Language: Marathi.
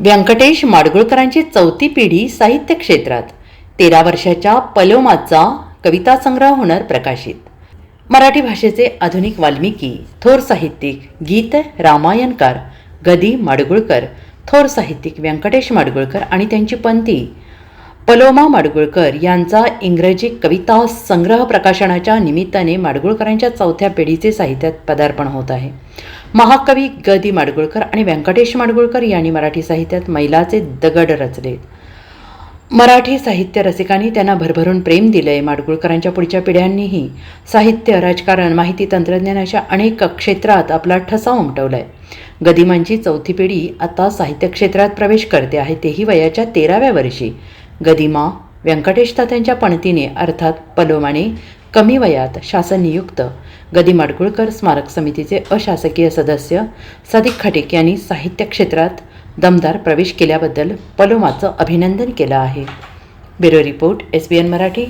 व्यंकटेश माडगुळकरांची चौथी पिढी साहित्य क्षेत्रात. तेरा वर्षाच्या पलोमाचा कविता संग्रह होणार प्रकाशित. मराठी भाषेचे आधुनिक वाल्मिकी थोर साहित्यिक गीत रामायणकार गदी माडगुळकर थोर साहित्यिक व्यंकटेश माडगुळकर आणि त्यांची पंथी पलोमा माडगुळकर यांचा इंग्रजी कविता संग्रह प्रकाशनाच्या निमित्ताने माडगुळकरांच्या चौथ्या पिढीचे साहित्यात पदार्पण होत आहे. महाकवी ग माडगुळकर आणि व्यंकटेश माडगुळकर यांनी मराठी साहित्यात मैलाचे दगड रचले. मराठी साहित्य रसिकांनी त्यांना भरभरून प्रेम दिलंय. माडगुळकरांच्या पुढच्या पिढ्यांनीही साहित्य राजकारण माहिती तंत्रज्ञान अशा अनेक क्षेत्रात आपला ठसा उमटवलाय. गदिमांची चौथी पिढी आता साहित्य क्षेत्रात प्रवेश करते आहे. तेही वयाच्या तेराव्या वर्षी. गदिमा व्यंकटेश तात्यांच्या पणतीने अर्थात पलोमाने कमी वयात शासन नियुक्त. गदी माडगुळकर स्मारक समितीचे अशासकीय सदस्य सदिक खटिक यांनी साहित्य क्षेत्रात दमदार प्रवेश केल्याबद्दल पलोमाचं अभिनंदन केलं आहे. Bureau report S B N Marathi.